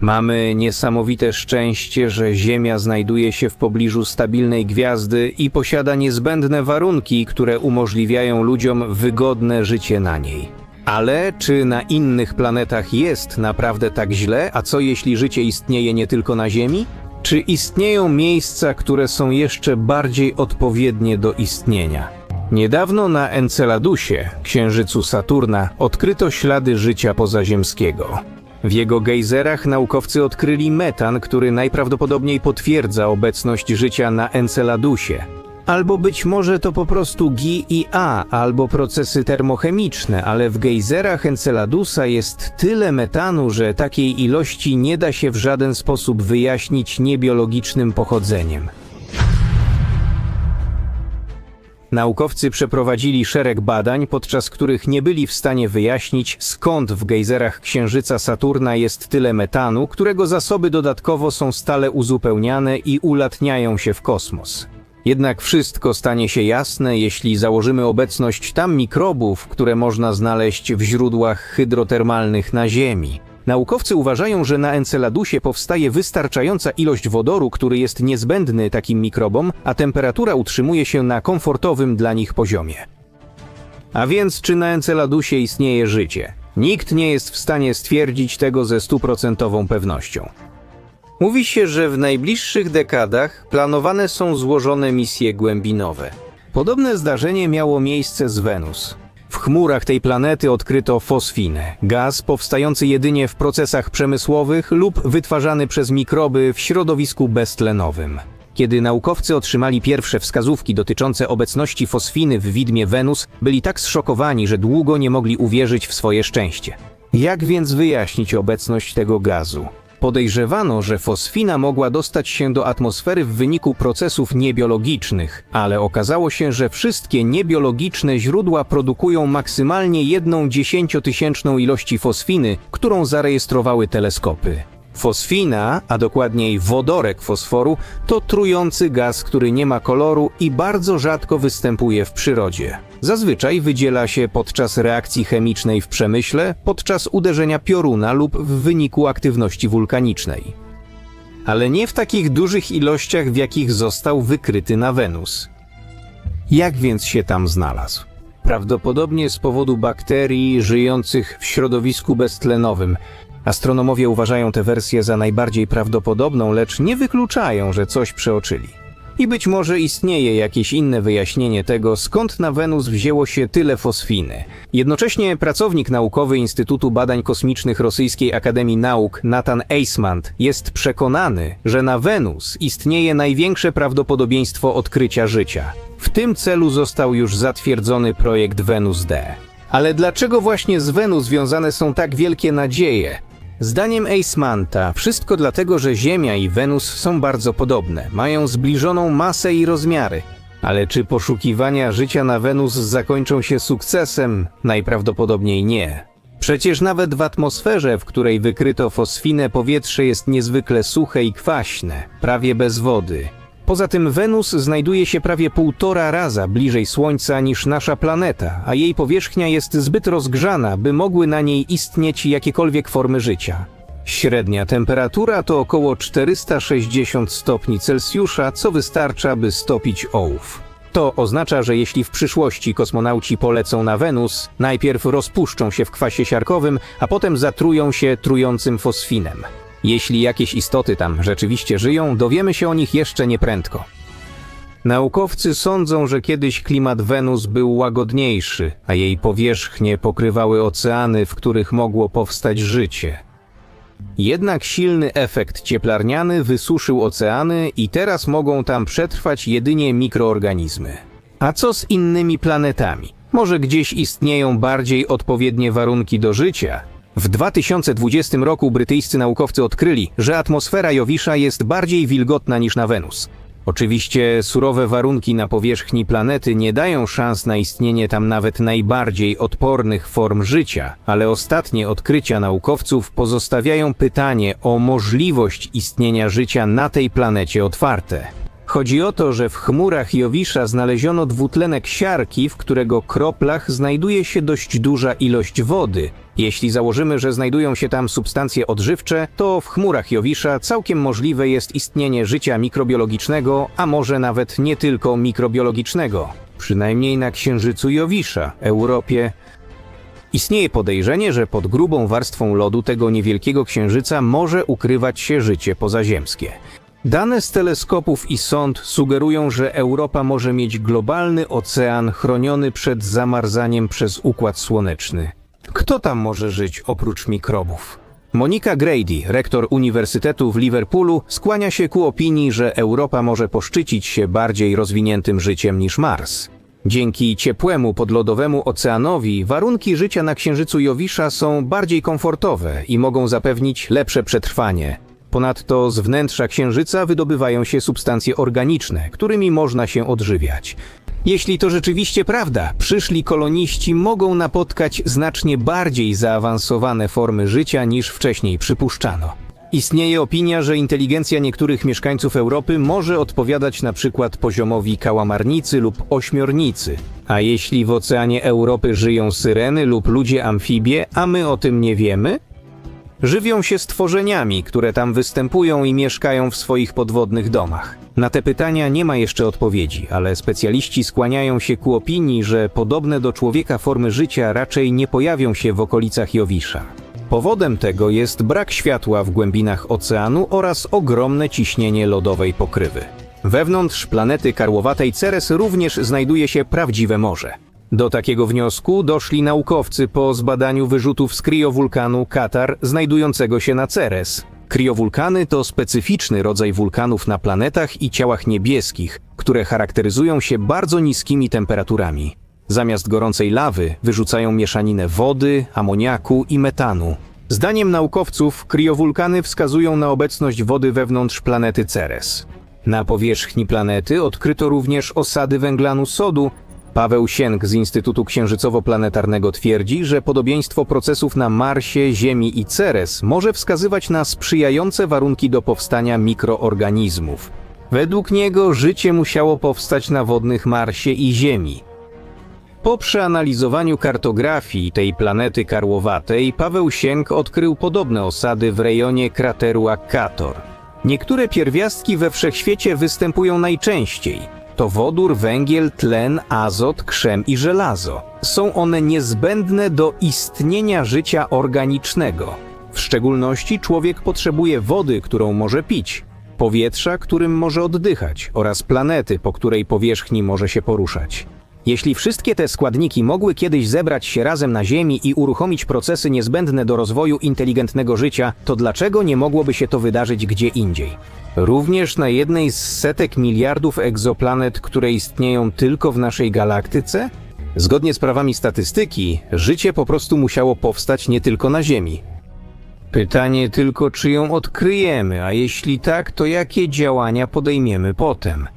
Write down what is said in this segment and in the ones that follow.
Mamy niesamowite szczęście, że Ziemia znajduje się w pobliżu stabilnej gwiazdy i posiada niezbędne warunki, które umożliwiają ludziom wygodne życie na niej. Ale czy na innych planetach jest naprawdę tak źle, a co jeśli życie istnieje nie tylko na Ziemi? Czy istnieją miejsca, które są jeszcze bardziej odpowiednie do istnienia? Niedawno na Enceladusie, księżycu Saturna, odkryto ślady życia pozaziemskiego. W jego gejzerach naukowcy odkryli metan, który najprawdopodobniej potwierdza obecność życia na Enceladusie. Albo być może to po prostu GIA, albo procesy termochemiczne, ale w gejzerach Enceladusa jest tyle metanu, że takiej ilości nie da się w żaden sposób wyjaśnić niebiologicznym pochodzeniem. Naukowcy przeprowadzili szereg badań, podczas których nie byli w stanie wyjaśnić, skąd w gejzerach księżyca Saturna jest tyle metanu, którego zasoby dodatkowo są stale uzupełniane i ulatniają się w kosmos. Jednak wszystko stanie się jasne, jeśli założymy obecność tam mikrobów, które można znaleźć w źródłach hydrotermalnych na Ziemi. Naukowcy uważają, że na Enceladusie powstaje wystarczająca ilość wodoru, który jest niezbędny takim mikrobom, a temperatura utrzymuje się na komfortowym dla nich poziomie. A więc czy na Enceladusie istnieje życie? Nikt nie jest w stanie stwierdzić tego ze stuprocentową pewnością. Mówi się, że w najbliższych dekadach planowane są złożone misje głębinowe. Podobne zdarzenie miało miejsce z Wenus. W chmurach tej planety odkryto fosfinę, gaz powstający jedynie w procesach przemysłowych lub wytwarzany przez mikroby w środowisku beztlenowym. Kiedy naukowcy otrzymali pierwsze wskazówki dotyczące obecności fosfiny w widmie Wenus, byli tak zszokowani, że długo nie mogli uwierzyć w swoje szczęście. Jak więc wyjaśnić obecność tego gazu? Podejrzewano, że fosfina mogła dostać się do atmosfery w wyniku procesów niebiologicznych, ale okazało się, że wszystkie niebiologiczne źródła produkują maksymalnie jedną dziesięciotysięczną ilości fosfiny, którą zarejestrowały teleskopy. Fosfina, a dokładniej wodorek fosforu, to trujący gaz, który nie ma koloru i bardzo rzadko występuje w przyrodzie. Zazwyczaj wydziela się podczas reakcji chemicznej w przemyśle, podczas uderzenia pioruna lub w wyniku aktywności wulkanicznej. Ale nie w takich dużych ilościach, w jakich został wykryty na Wenus. Jak więc się tam znalazł? Prawdopodobnie z powodu bakterii żyjących w środowisku beztlenowym. Astronomowie uważają tę wersję za najbardziej prawdopodobną, lecz nie wykluczają, że coś przeoczyli. I być może istnieje jakieś inne wyjaśnienie tego, skąd na Wenus wzięło się tyle fosfiny. Jednocześnie pracownik naukowy Instytutu Badań Kosmicznych Rosyjskiej Akademii Nauk Nathan Eismant jest przekonany, że na Wenus istnieje największe prawdopodobieństwo odkrycia życia. W tym celu został już zatwierdzony projekt Venus D. Ale dlaczego właśnie z Wenus związane są tak wielkie nadzieje? Zdaniem Eismanta, wszystko dlatego, że Ziemia i Wenus są bardzo podobne, mają zbliżoną masę i rozmiary. Ale czy poszukiwania życia na Wenus zakończą się sukcesem? Najprawdopodobniej nie. Przecież nawet w atmosferze, w której wykryto fosfinę, powietrze jest niezwykle suche i kwaśne, prawie bez wody. Poza tym Wenus znajduje się prawie półtora raza bliżej Słońca niż nasza planeta, a jej powierzchnia jest zbyt rozgrzana, by mogły na niej istnieć jakiekolwiek formy życia. Średnia temperatura to około 460 stopni Celsjusza, co wystarcza, by stopić ołów. To oznacza, że jeśli w przyszłości kosmonauci polecą na Wenus, najpierw rozpuszczą się w kwasie siarkowym, a potem zatrują się trującym fosfinem. Jeśli jakieś istoty tam rzeczywiście żyją, dowiemy się o nich jeszcze nieprędko. Naukowcy sądzą, że kiedyś klimat Wenus był łagodniejszy, a jej powierzchnie pokrywały oceany, w których mogło powstać życie. Jednak silny efekt cieplarniany wysuszył oceany i teraz mogą tam przetrwać jedynie mikroorganizmy. A co z innymi planetami? Może gdzieś istnieją bardziej odpowiednie warunki do życia? W 2020 roku brytyjscy naukowcy odkryli, że atmosfera Jowisza jest bardziej wilgotna niż na Wenus. Oczywiście surowe warunki na powierzchni planety nie dają szans na istnienie tam nawet najbardziej odpornych form życia, ale ostatnie odkrycia naukowców pozostawiają pytanie o możliwość istnienia życia na tej planecie otwarte. Chodzi o to, że w chmurach Jowisza znaleziono dwutlenek siarki, w którego kroplach znajduje się dość duża ilość wody. Jeśli założymy, że znajdują się tam substancje odżywcze, to w chmurach Jowisza całkiem możliwe jest istnienie życia mikrobiologicznego, a może nawet nie tylko mikrobiologicznego. Przynajmniej na księżycu Jowisza, Europie, Istnieje podejrzenie, że pod grubą warstwą lodu tego niewielkiego księżyca może ukrywać się życie pozaziemskie. Dane z teleskopów i sond sugerują, że Europa może mieć globalny ocean chroniony przed zamarzaniem przez układ słoneczny. Kto tam może żyć oprócz mikrobów? Monika Grady, rektor Uniwersytetu w Liverpoolu, skłania się ku opinii, że Europa może poszczycić się bardziej rozwiniętym życiem niż Mars. Dzięki ciepłemu podlodowemu oceanowi warunki życia na księżycu Jowisza są bardziej komfortowe i mogą zapewnić lepsze przetrwanie. Ponadto z wnętrza księżyca wydobywają się substancje organiczne, którymi można się odżywiać. Jeśli to rzeczywiście prawda, przyszli koloniści mogą napotkać znacznie bardziej zaawansowane formy życia niż wcześniej przypuszczano. Istnieje opinia, że inteligencja niektórych mieszkańców Europy może odpowiadać na przykład poziomowi kałamarnicy lub ośmiornicy. A jeśli w oceanie Europy żyją syreny lub ludzie amfibie, a my o tym nie wiemy? Żywią się stworzeniami, które tam występują i mieszkają w swoich podwodnych domach. Na te pytania nie ma jeszcze odpowiedzi, ale specjaliści skłaniają się ku opinii, że podobne do człowieka formy życia raczej nie pojawią się w okolicach Jowisza. Powodem tego jest brak światła w głębinach oceanu oraz ogromne ciśnienie lodowej pokrywy. Wewnątrz planety karłowatej Ceres również znajduje się prawdziwe morze. Do takiego wniosku doszli naukowcy po zbadaniu wyrzutów z kriowulkanu Katar znajdującego się na Ceres. Kriowulkany to specyficzny rodzaj wulkanów na planetach i ciałach niebieskich, które charakteryzują się bardzo niskimi temperaturami. Zamiast gorącej lawy wyrzucają mieszaninę wody, amoniaku i metanu. Zdaniem naukowców kriowulkany wskazują na obecność wody wewnątrz planety Ceres. Na powierzchni planety odkryto również osady węglanu sodu. Paweł Sienk z Instytutu Księżycowo-Planetarnego twierdzi, że podobieństwo procesów na Marsie, Ziemi i Ceres może wskazywać na sprzyjające warunki do powstania mikroorganizmów. Według niego życie musiało powstać na wodnych Marsie i Ziemi. Po przeanalizowaniu kartografii tej planety karłowatej, Paweł Sienk odkrył podobne osady w rejonie krateru Akkator. Niektóre pierwiastki we wszechświecie występują najczęściej. To wodór, węgiel, tlen, azot, krzem i żelazo. Są one niezbędne do istnienia życia organicznego. W szczególności człowiek potrzebuje wody, którą może pić, powietrza, którym może oddychać oraz planety, po której powierzchni może się poruszać. Jeśli wszystkie te składniki mogły kiedyś zebrać się razem na Ziemi i uruchomić procesy niezbędne do rozwoju inteligentnego życia, to dlaczego nie mogłoby się to wydarzyć gdzie indziej? Również na jednej z setek miliardów egzoplanet, które istnieją tylko w naszej galaktyce? Zgodnie z prawami statystyki, życie po prostu musiało powstać nie tylko na Ziemi. Pytanie tylko, czy ją odkryjemy, a jeśli tak, to jakie działania podejmiemy potem?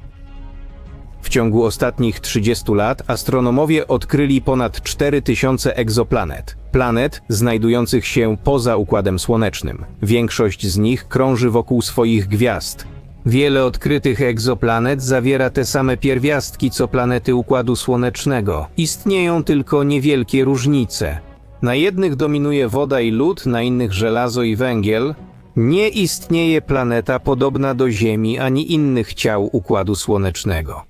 Ciągu ostatnich 30 lat astronomowie odkryli ponad 4000 egzoplanet. Planet znajdujących się poza Układem Słonecznym. Większość z nich krąży wokół swoich gwiazd. Wiele odkrytych egzoplanet zawiera te same pierwiastki co planety Układu Słonecznego. Istnieją tylko niewielkie różnice. Na jednych dominuje woda i lód, na innych żelazo i węgiel. Nie istnieje planeta podobna do Ziemi ani innych ciał Układu Słonecznego.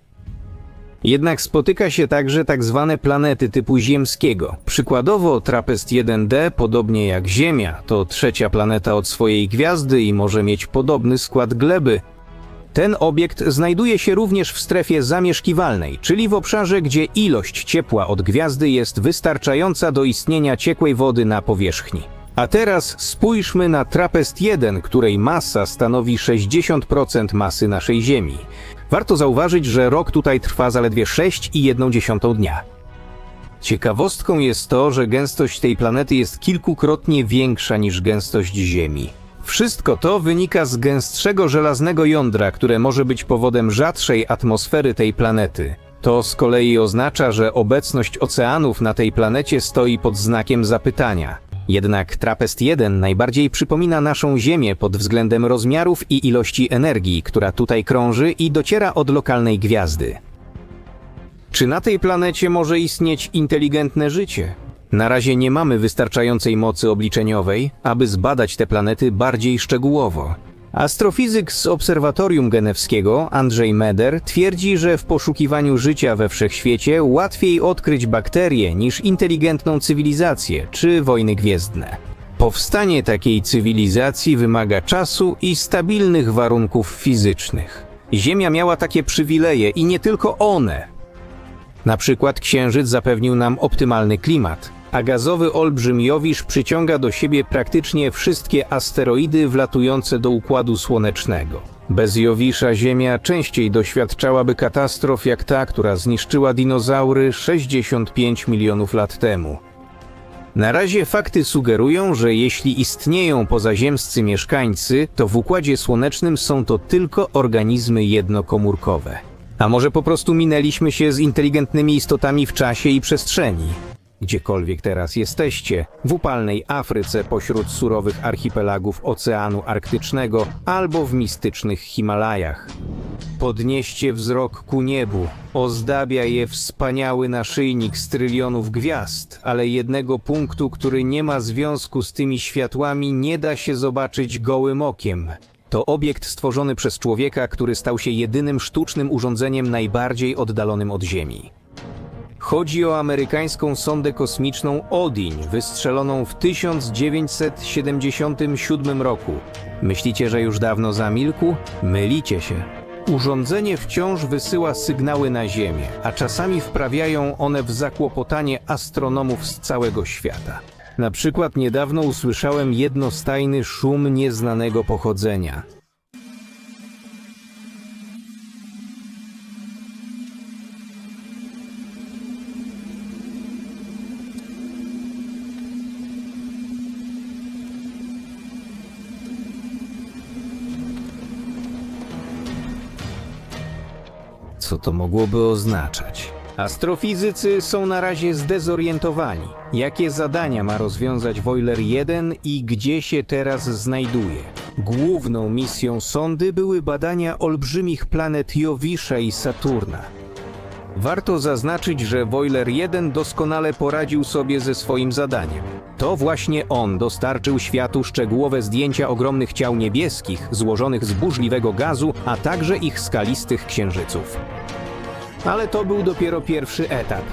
Jednak spotyka się także tak zwane planety typu ziemskiego. Przykładowo Trappist 1D, podobnie jak Ziemia, to trzecia planeta od swojej gwiazdy i może mieć podobny skład gleby. Ten obiekt znajduje się również w strefie zamieszkiwalnej, czyli w obszarze, gdzie ilość ciepła od gwiazdy jest wystarczająca do istnienia ciekłej wody na powierzchni. A teraz spójrzmy na Trappist 1, której masa stanowi 60% masy naszej Ziemi. Warto zauważyć, że rok tutaj trwa zaledwie 6,1 dnia. Ciekawostką jest to, że gęstość tej planety jest kilkukrotnie większa niż gęstość Ziemi. Wszystko to wynika z gęstszego żelaznego jądra, które może być powodem rzadszej atmosfery tej planety. To z kolei oznacza, że obecność oceanów na tej planecie stoi pod znakiem zapytania. Jednak TRAPPIST-1 najbardziej przypomina naszą Ziemię pod względem rozmiarów i ilości energii, która tutaj krąży i dociera od lokalnej gwiazdy. Czy na tej planecie może istnieć inteligentne życie? Na razie nie mamy wystarczającej mocy obliczeniowej, aby zbadać te planety bardziej szczegółowo. Astrofizyk z Obserwatorium Genewskiego, Andrzej Meder, twierdzi, że w poszukiwaniu życia we wszechświecie łatwiej odkryć bakterie niż inteligentną cywilizację czy wojny gwiezdne. Powstanie takiej cywilizacji wymaga czasu i stabilnych warunków fizycznych. Ziemia miała takie przywileje i nie tylko one. Na przykład Księżyc zapewnił nam optymalny klimat, a gazowy olbrzym Jowisz przyciąga do siebie praktycznie wszystkie asteroidy wlatujące do Układu Słonecznego. Bez Jowisza Ziemia częściej doświadczałaby katastrof jak ta, która zniszczyła dinozaury 65 milionów lat temu. Na razie fakty sugerują, że jeśli istnieją pozaziemscy mieszkańcy, to w Układzie Słonecznym są to tylko organizmy jednokomórkowe. A może po prostu minęliśmy się z inteligentnymi istotami w czasie i przestrzeni? Gdziekolwiek teraz jesteście, w upalnej Afryce pośród surowych archipelagów Oceanu Arktycznego albo w mistycznych Himalajach. Podnieście wzrok ku niebu, ozdabia je wspaniały naszyjnik z trylionów gwiazd, ale jednego punktu, który nie ma związku z tymi światłami, nie da się zobaczyć gołym okiem. To obiekt stworzony przez człowieka, który stał się jedynym sztucznym urządzeniem najbardziej oddalonym od Ziemi. Chodzi o amerykańską sondę kosmiczną Odin, wystrzeloną w 1977 roku. Myślicie, że już dawno zamilkł? Mylicie się. Urządzenie wciąż wysyła sygnały na Ziemię, a czasami wprawiają one w zakłopotanie astronomów z całego świata. Na przykład niedawno usłyszałem jednostajny szum nieznanego pochodzenia. Co to mogłoby oznaczać? Astrofizycy są na razie zdezorientowani. Jakie zadania ma rozwiązać Woiler 1 i gdzie się teraz znajduje? Główną misją sondy były badania olbrzymich planet Jowisza i Saturna. Warto zaznaczyć, że Woiler 1 doskonale poradził sobie ze swoim zadaniem. To właśnie on dostarczył światu szczegółowe zdjęcia ogromnych ciał niebieskich, złożonych z burzliwego gazu, a także ich skalistych księżyców. Ale to był dopiero pierwszy etap.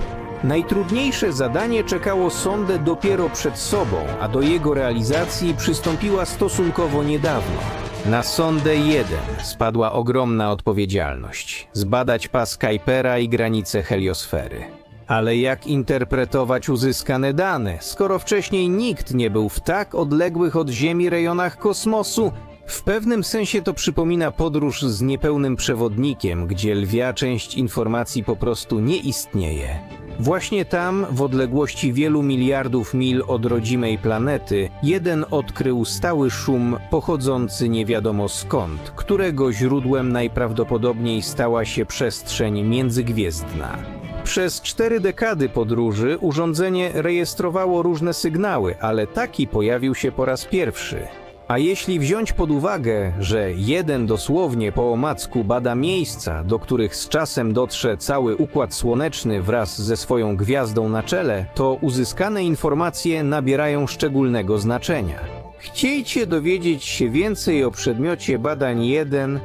Najtrudniejsze zadanie czekało sondę dopiero przed sobą, a do jego realizacji przystąpiła stosunkowo niedawno. Na sondę 1 spadła ogromna odpowiedzialność zbadać pas Kuipera i granice heliosfery. Ale jak interpretować uzyskane dane, skoro wcześniej nikt nie był w tak odległych od Ziemi rejonach kosmosu? W pewnym sensie to przypomina podróż z niepełnym przewodnikiem, gdzie lwia część informacji po prostu nie istnieje. Właśnie tam, w odległości wielu miliardów mil od rodzimej planety, jeden odkrył stały szum pochodzący nie wiadomo skąd, którego źródłem najprawdopodobniej stała się przestrzeń międzygwiezdna. Przez cztery dekady podróży urządzenie rejestrowało różne sygnały, ale taki pojawił się po raz pierwszy. A jeśli wziąć pod uwagę, że jeden dosłownie po omacku bada miejsca, do których z czasem dotrze cały układ słoneczny wraz ze swoją gwiazdą na czele, to uzyskane informacje nabierają szczególnego znaczenia. Chciejcie dowiedzieć się więcej o przedmiocie badań 1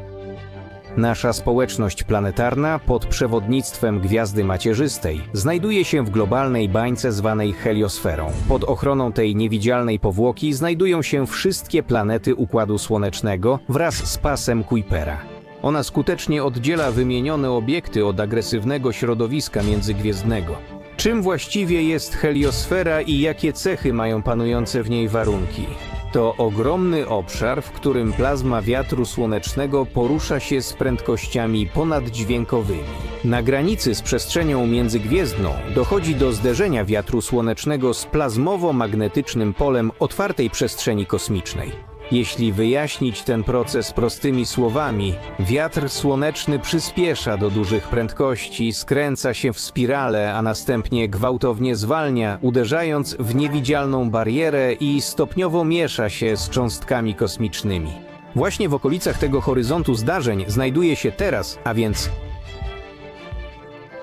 Nasza społeczność planetarna pod przewodnictwem Gwiazdy Macierzystej znajduje się w globalnej bańce zwanej heliosferą. Pod ochroną tej niewidzialnej powłoki znajdują się wszystkie planety Układu Słonecznego wraz z pasem Kuipera. Ona skutecznie oddziela wymienione obiekty od agresywnego środowiska międzygwiezdnego. Czym właściwie jest heliosfera i jakie cechy mają panujące w niej warunki? To ogromny obszar, w którym plazma wiatru słonecznego porusza się z prędkościami ponaddźwiękowymi. Na granicy z przestrzenią międzygwiezdną dochodzi do zderzenia wiatru słonecznego z plazmowo-magnetycznym polem otwartej przestrzeni kosmicznej. Jeśli wyjaśnić ten proces prostymi słowami, wiatr słoneczny przyspiesza do dużych prędkości, skręca się w spirale, a następnie gwałtownie zwalnia, uderzając w niewidzialną barierę i stopniowo miesza się z cząstkami kosmicznymi. Właśnie w okolicach tego horyzontu zdarzeń znajduje się teraz, a więc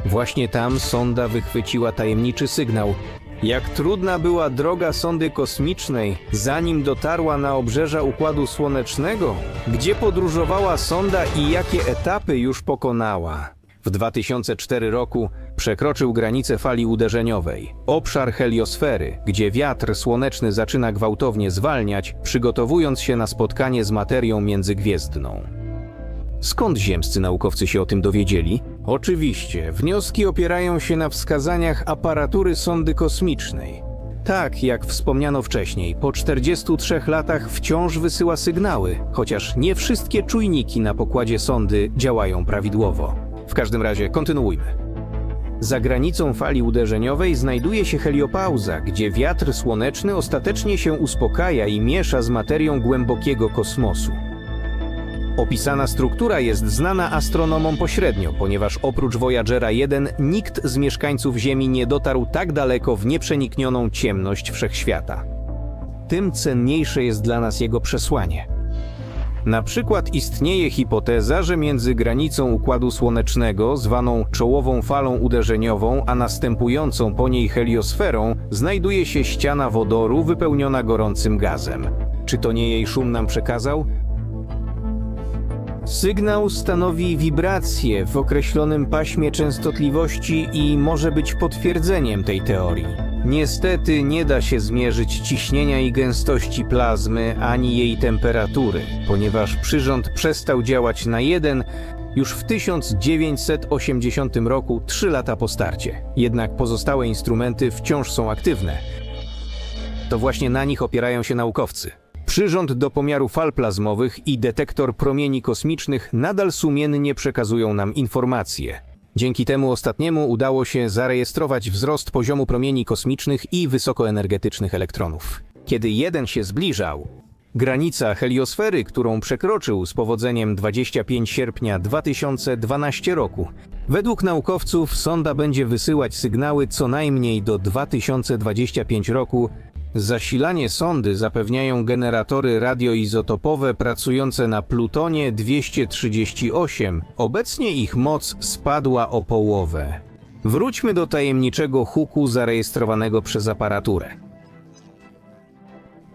Właśnie tam sonda wychwyciła tajemniczy sygnał. Jak trudna była droga sondy kosmicznej, zanim dotarła na obrzeża Układu Słonecznego? Gdzie podróżowała sonda i jakie etapy już pokonała? W 2004 roku przekroczył granicę fali uderzeniowej, obszar heliosfery, gdzie wiatr słoneczny zaczyna gwałtownie zwalniać, przygotowując się na spotkanie z materią międzygwiezdną. Skąd ziemscy naukowcy się o tym dowiedzieli? Oczywiście, wnioski opierają się na wskazaniach aparatury sondy kosmicznej. Tak, jak wspomniano wcześniej, po 43 latach wciąż wysyła sygnały, chociaż nie wszystkie czujniki na pokładzie sondy działają prawidłowo. W każdym razie, kontynuujmy. Za granicą fali uderzeniowej znajduje się heliopauza, gdzie wiatr słoneczny ostatecznie się uspokaja i miesza z materią głębokiego kosmosu. Opisana struktura jest znana astronomom pośrednio, ponieważ oprócz Voyagera 1 nikt z mieszkańców Ziemi nie dotarł tak daleko w nieprzeniknioną ciemność wszechświata. Tym cenniejsze jest dla nas jego przesłanie. Na przykład istnieje hipoteza, że między granicą Układu Słonecznego, zwaną czołową falą uderzeniową, a następującą po niej heliosferą, znajduje się ściana wodoru wypełniona gorącym gazem. Czy to nie jej szum nam przekazał? Sygnał stanowi wibrację w określonym paśmie częstotliwości i może być potwierdzeniem tej teorii. Niestety nie da się zmierzyć ciśnienia i gęstości plazmy ani jej temperatury, ponieważ przyrząd przestał działać na jeden już w 1980 roku, 3 lata po starcie. Jednak pozostałe instrumenty wciąż są aktywne. To właśnie na nich opierają się naukowcy. Przyrząd do pomiaru fal plazmowych i detektor promieni kosmicznych nadal sumiennie przekazują nam informacje. Dzięki temu ostatniemu udało się zarejestrować wzrost poziomu promieni kosmicznych i wysokoenergetycznych elektronów. Kiedy jeden się zbliżał, granica heliosfery, którą przekroczył z powodzeniem 25 sierpnia 2012 roku, według naukowców sonda będzie wysyłać sygnały co najmniej do 2025 roku Zasilanie sondy zapewniają generatory radioizotopowe pracujące na plutonie 238. Obecnie ich moc spadła o połowę. Wróćmy do tajemniczego huku zarejestrowanego przez aparaturę.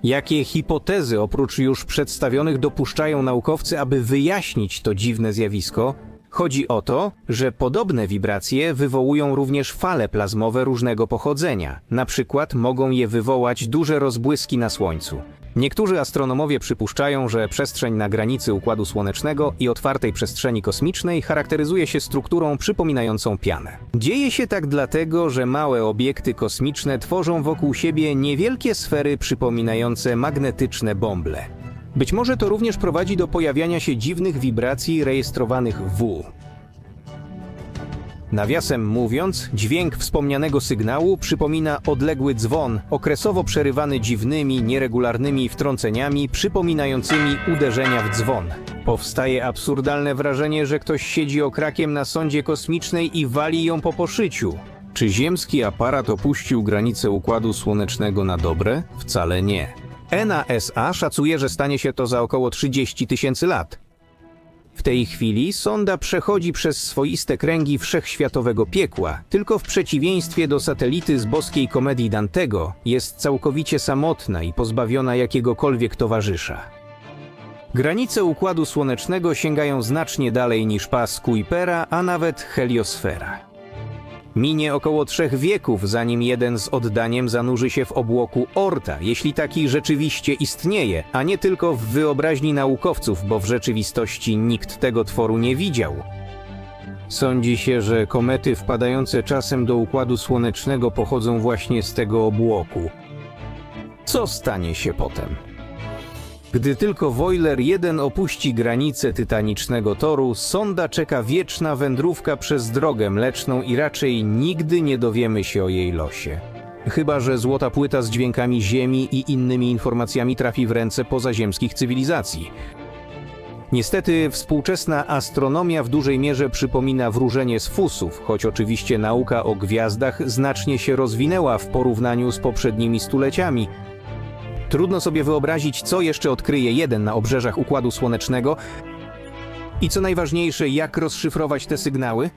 Jakie hipotezy oprócz już przedstawionych dopuszczają naukowcy, aby wyjaśnić to dziwne zjawisko? Chodzi o to, że podobne wibracje wywołują również fale plazmowe różnego pochodzenia. Na przykład mogą je wywołać duże rozbłyski na Słońcu. Niektórzy astronomowie przypuszczają, że przestrzeń na granicy Układu Słonecznego i otwartej przestrzeni kosmicznej charakteryzuje się strukturą przypominającą pianę. Dzieje się tak dlatego, że małe obiekty kosmiczne tworzą wokół siebie niewielkie sfery przypominające magnetyczne bąble. Być może to również prowadzi do pojawiania się dziwnych wibracji rejestrowanych W. Nawiasem mówiąc, dźwięk wspomnianego sygnału przypomina odległy dzwon, okresowo przerywany dziwnymi, nieregularnymi wtrąceniami przypominającymi uderzenia w dzwon. Powstaje absurdalne wrażenie, że ktoś siedzi okrakiem na sondzie kosmicznej i wali ją po poszyciu. Czy ziemski aparat opuścił granicę Układu Słonecznego na dobre? Wcale nie. NASA szacuje, że stanie się to za około 30 tysięcy lat. W tej chwili sonda przechodzi przez swoiste kręgi wszechświatowego piekła, tylko w przeciwieństwie do satelity z boskiej komedii Dantego jest całkowicie samotna i pozbawiona jakiegokolwiek towarzysza. Granice Układu Słonecznego sięgają znacznie dalej niż pas Kuipera, a nawet heliosfera. Minie około trzech wieków, zanim jeden z oddaniem zanurzy się w obłoku Orta, jeśli taki rzeczywiście istnieje, a nie tylko w wyobraźni naukowców, bo w rzeczywistości nikt tego tworu nie widział. Sądzi się, że komety wpadające czasem do Układu Słonecznego pochodzą właśnie z tego obłoku. Co stanie się potem? Gdy tylko Woiler 1 opuści granice tytanicznego toru, sonda czeka wieczna wędrówka przez drogę mleczną i raczej nigdy nie dowiemy się o jej losie. Chyba, że złota płyta z dźwiękami Ziemi i innymi informacjami trafi w ręce pozaziemskich cywilizacji. Niestety współczesna astronomia w dużej mierze przypomina wróżenie z fusów, choć oczywiście nauka o gwiazdach znacznie się rozwinęła w porównaniu z poprzednimi stuleciami. Trudno sobie wyobrazić, co jeszcze odkryje jeden na obrzeżach Układu Słonecznego i co najważniejsze, jak rozszyfrować te sygnały?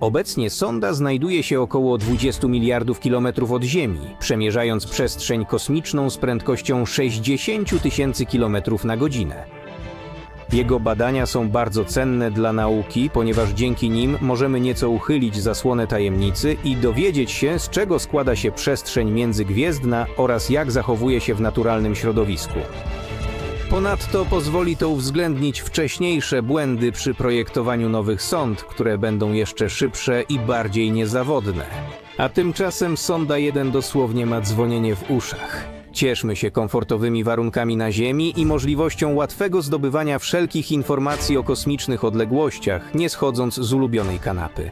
Obecnie sonda znajduje się około 20 miliardów kilometrów od Ziemi, przemierzając przestrzeń kosmiczną z prędkością 60 tysięcy kilometrów na godzinę. Jego badania są bardzo cenne dla nauki, ponieważ dzięki nim możemy nieco uchylić zasłonę tajemnicy i dowiedzieć się, z czego składa się przestrzeń międzygwiezdna oraz jak zachowuje się w naturalnym środowisku. Ponadto pozwoli to uwzględnić wcześniejsze błędy przy projektowaniu nowych sond, które będą jeszcze szybsze i bardziej niezawodne. A tymczasem sonda 1 dosłownie ma dzwonienie w uszach. Cieszmy się komfortowymi warunkami na Ziemi i możliwością łatwego zdobywania wszelkich informacji o kosmicznych odległościach, nie schodząc z ulubionej kanapy.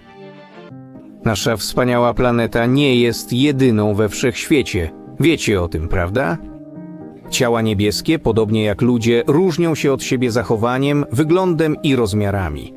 Nasza wspaniała planeta nie jest jedyną we wszechświecie. Wiecie o tym, prawda? Ciała niebieskie, podobnie jak ludzie, różnią się od siebie zachowaniem, wyglądem i rozmiarami.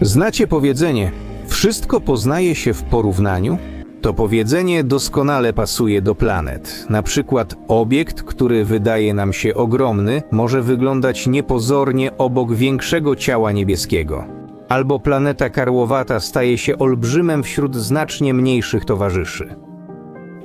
Znacie powiedzenie: Wszystko poznaje się w porównaniu? To powiedzenie doskonale pasuje do planet. Na przykład obiekt, który wydaje nam się ogromny, może wyglądać niepozornie obok większego ciała niebieskiego. Albo planeta karłowata staje się olbrzymem wśród znacznie mniejszych towarzyszy.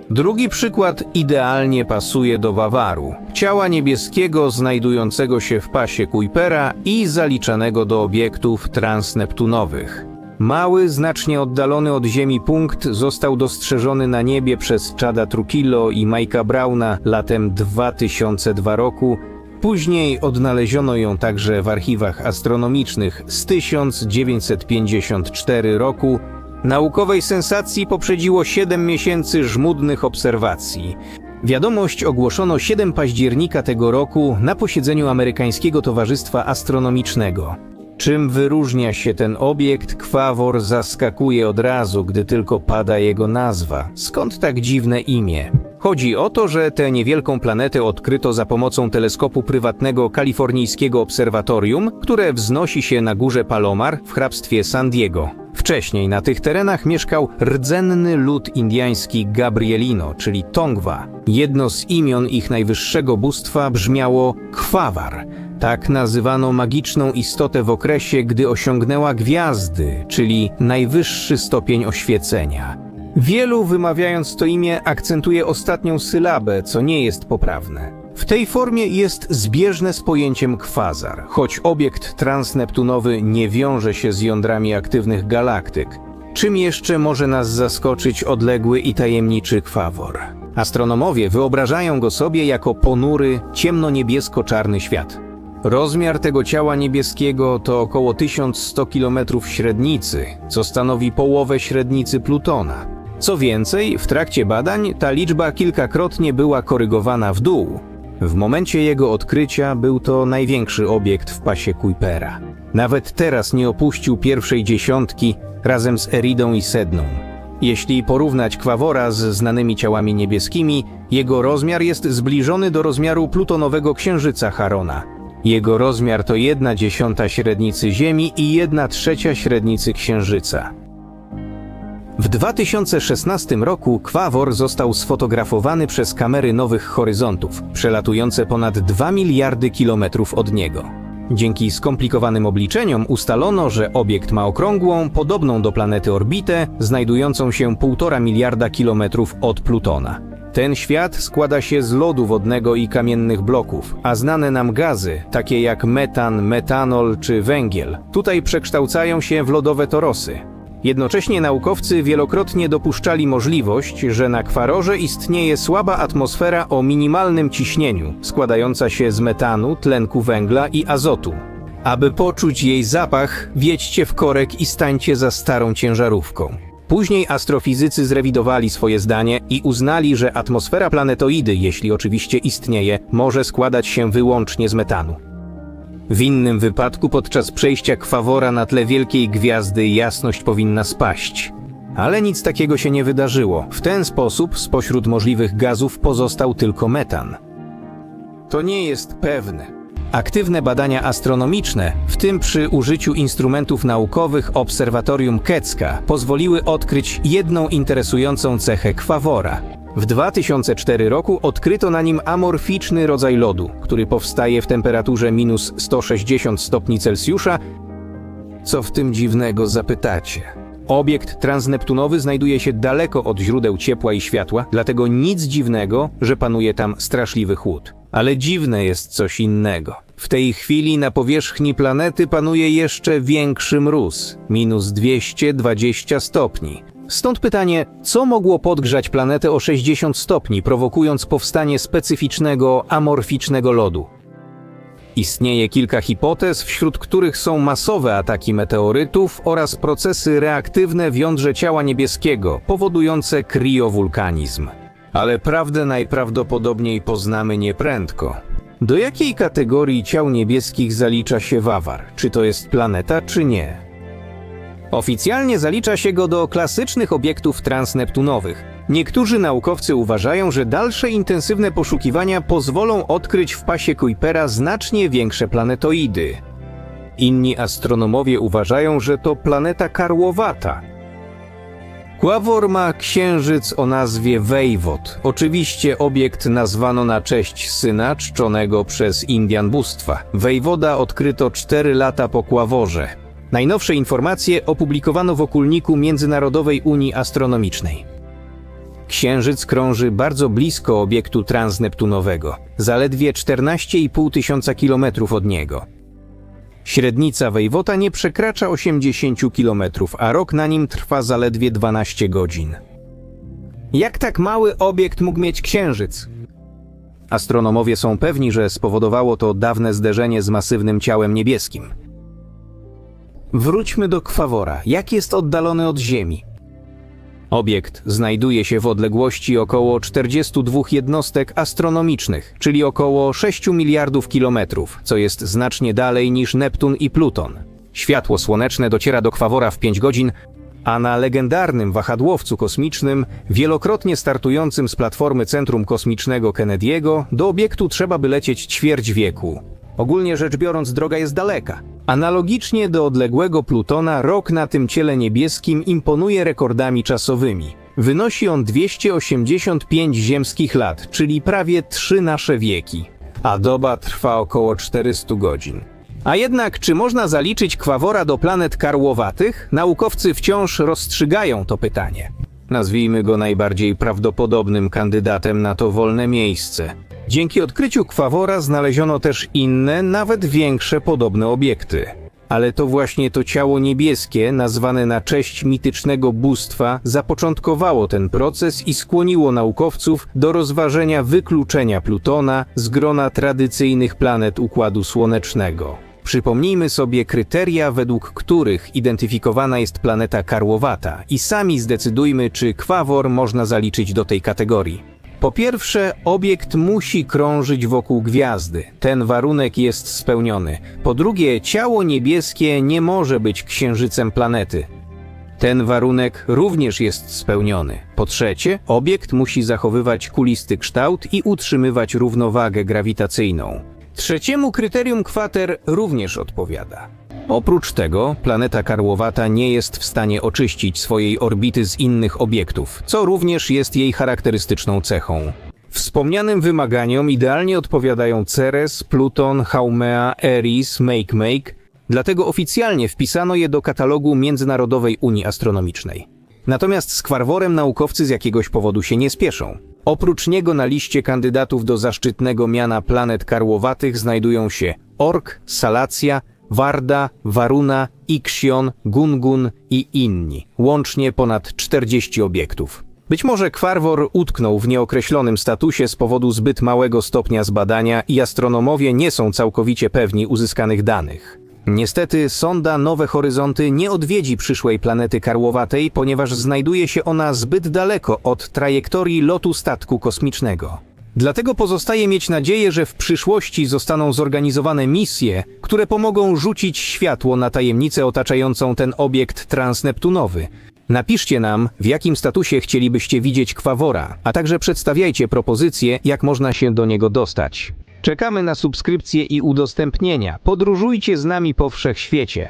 Drugi przykład idealnie pasuje do Wawaru, ciała niebieskiego znajdującego się w pasie Kuipera i zaliczanego do obiektów transneptunowych. Mały, znacznie oddalony od Ziemi punkt został dostrzeżony na niebie przez Chada Trujillo i Mike'a Browna latem 2002 roku. Później odnaleziono ją także w archiwach astronomicznych z 1954 roku. Naukowej sensacji poprzedziło 7 miesięcy żmudnych obserwacji. Wiadomość ogłoszono 7 października tego roku na posiedzeniu Amerykańskiego Towarzystwa Astronomicznego. Czym wyróżnia się ten obiekt, Kwawor zaskakuje od razu, gdy tylko pada jego nazwa. Skąd tak dziwne imię? Chodzi o to, że tę niewielką planetę odkryto za pomocą teleskopu prywatnego kalifornijskiego obserwatorium, które wznosi się na górze Palomar w hrabstwie San Diego. Wcześniej na tych terenach mieszkał rdzenny lud indyjski Gabrielino, czyli Tongwa. Jedno z imion ich najwyższego bóstwa brzmiało Kwawar. Tak nazywano magiczną istotę w okresie, gdy osiągnęła gwiazdy, czyli najwyższy stopień oświecenia. Wielu wymawiając to imię akcentuje ostatnią sylabę, co nie jest poprawne. W tej formie jest zbieżne z pojęciem kwazar, choć obiekt transneptunowy nie wiąże się z jądrami aktywnych galaktyk. Czym jeszcze może nas zaskoczyć odległy i tajemniczy kwawor? Astronomowie wyobrażają go sobie jako ponury, ciemno-niebiesko-czarny świat. Rozmiar tego ciała niebieskiego to około 1100 km średnicy, co stanowi połowę średnicy Plutona. Co więcej, w trakcie badań ta liczba kilkakrotnie była korygowana w dół. W momencie jego odkrycia był to największy obiekt w pasie Kuipera. Nawet teraz nie opuścił pierwszej dziesiątki razem z Eridą i Sedną. Jeśli porównać Kwawora z znanymi ciałami niebieskimi, jego rozmiar jest zbliżony do rozmiaru plutonowego księżyca Charona. Jego rozmiar to jedna dziesiąta średnicy Ziemi i jedna trzecia średnicy Księżyca. W 2016 roku Kwawor został sfotografowany przez kamery Nowych Horyzontów, przelatujące ponad 2 miliardy kilometrów od niego. Dzięki skomplikowanym obliczeniom ustalono, że obiekt ma okrągłą, podobną do planety orbitę, znajdującą się 1,5 miliarda kilometrów od Plutona. Ten świat składa się z lodu wodnego i kamiennych bloków, a znane nam gazy, takie jak metan, metanol czy węgiel, tutaj przekształcają się w lodowe torosy. Jednocześnie naukowcy wielokrotnie dopuszczali możliwość, że na kwarorze istnieje słaba atmosfera o minimalnym ciśnieniu, składająca się z metanu, tlenku węgla i azotu. Aby poczuć jej zapach, wjedźcie w korek i stańcie za starą ciężarówką. Później astrofizycy zrewidowali swoje zdanie i uznali, że atmosfera planetoidy, jeśli oczywiście istnieje, może składać się wyłącznie z metanu. W innym wypadku podczas przejścia kwawora na tle wielkiej gwiazdy jasność powinna spaść. Ale nic takiego się nie wydarzyło. W ten sposób spośród możliwych gazów pozostał tylko metan. To nie jest pewne. Aktywne badania astronomiczne, w tym przy użyciu instrumentów naukowych Obserwatorium Kecka, pozwoliły odkryć jedną interesującą cechę kwawora. W 2004 roku odkryto na nim amorficzny rodzaj lodu, który powstaje w temperaturze minus 160 stopni Celsjusza. Co w tym dziwnego zapytacie? Obiekt transneptunowy znajduje się daleko od źródeł ciepła i światła, dlatego nic dziwnego, że panuje tam straszliwy chłód. Ale dziwne jest coś innego. W tej chwili na powierzchni planety panuje jeszcze większy mróz minus 220 stopni. Stąd pytanie, co mogło podgrzać planetę o 60 stopni, prowokując powstanie specyficznego, amorficznego lodu? Istnieje kilka hipotez, wśród których są masowe ataki meteorytów oraz procesy reaktywne w jądrze ciała niebieskiego, powodujące kriowulkanizm. Ale prawdę najprawdopodobniej poznamy nieprędko. Do jakiej kategorii ciał niebieskich zalicza się Wawar? Czy to jest planeta, czy nie? Oficjalnie zalicza się go do klasycznych obiektów transneptunowych. Niektórzy naukowcy uważają, że dalsze intensywne poszukiwania pozwolą odkryć w pasie Kuipera znacznie większe planetoidy. Inni astronomowie uważają, że to planeta karłowata. Kławor ma księżyc o nazwie Wejwot. Oczywiście obiekt nazwano na cześć syna czczonego przez Indian bóstwa. Wejwoda odkryto 4 lata po Kławorze. Najnowsze informacje opublikowano w okulniku Międzynarodowej Unii Astronomicznej. Księżyc krąży bardzo blisko obiektu transneptunowego, zaledwie 14,5 tysiąca kilometrów od niego. Średnica Wejwota nie przekracza 80 km, a rok na nim trwa zaledwie 12 godzin. Jak tak mały obiekt mógł mieć księżyc? Astronomowie są pewni, że spowodowało to dawne zderzenie z masywnym ciałem niebieskim. Wróćmy do kwawora. Jak jest oddalony od Ziemi? Obiekt znajduje się w odległości około 42 jednostek astronomicznych, czyli około 6 miliardów kilometrów, co jest znacznie dalej niż Neptun i Pluton. Światło słoneczne dociera do kwawora w 5 godzin, a na legendarnym wahadłowcu kosmicznym, wielokrotnie startującym z platformy Centrum Kosmicznego Kennedy'ego, do obiektu trzeba by lecieć ćwierć wieku. Ogólnie rzecz biorąc, droga jest daleka. Analogicznie do odległego Plutona, rok na tym ciele niebieskim imponuje rekordami czasowymi. Wynosi on 285 ziemskich lat, czyli prawie trzy nasze wieki. A doba trwa około 400 godzin. A jednak, czy można zaliczyć kwawora do planet karłowatych? Naukowcy wciąż rozstrzygają to pytanie. Nazwijmy go najbardziej prawdopodobnym kandydatem na to wolne miejsce. Dzięki odkryciu kwawora znaleziono też inne, nawet większe podobne obiekty. Ale to właśnie to ciało niebieskie, nazwane na cześć mitycznego bóstwa, zapoczątkowało ten proces i skłoniło naukowców do rozważenia wykluczenia Plutona z grona tradycyjnych planet Układu Słonecznego. Przypomnijmy sobie kryteria, według których identyfikowana jest planeta karłowata i sami zdecydujmy, czy kwawor można zaliczyć do tej kategorii. Po pierwsze, obiekt musi krążyć wokół gwiazdy. Ten warunek jest spełniony. Po drugie, ciało niebieskie nie może być księżycem planety. Ten warunek również jest spełniony. Po trzecie, obiekt musi zachowywać kulisty kształt i utrzymywać równowagę grawitacyjną. Trzeciemu kryterium kwater również odpowiada. Oprócz tego, planeta karłowata nie jest w stanie oczyścić swojej orbity z innych obiektów, co również jest jej charakterystyczną cechą. Wspomnianym wymaganiom idealnie odpowiadają Ceres, Pluton, Haumea, Eris, Makemake, dlatego oficjalnie wpisano je do katalogu Międzynarodowej Unii Astronomicznej. Natomiast z kwarworem naukowcy z jakiegoś powodu się nie spieszą. Oprócz niego na liście kandydatów do zaszczytnego miana planet karłowatych znajdują się Ork, Salacja, Warda, Waruna, Ixion, Gungun i inni, łącznie ponad 40 obiektów. Być może Kwarwor utknął w nieokreślonym statusie z powodu zbyt małego stopnia zbadania i astronomowie nie są całkowicie pewni uzyskanych danych. Niestety sonda Nowe Horyzonty nie odwiedzi przyszłej planety karłowatej, ponieważ znajduje się ona zbyt daleko od trajektorii lotu statku kosmicznego. Dlatego pozostaje mieć nadzieję, że w przyszłości zostaną zorganizowane misje, które pomogą rzucić światło na tajemnicę otaczającą ten obiekt transneptunowy Napiszcie nam, w jakim statusie chcielibyście widzieć Kwawora, a także przedstawiajcie propozycje, jak można się do niego dostać. Czekamy na subskrypcje i udostępnienia. Podróżujcie z nami po wszechświecie.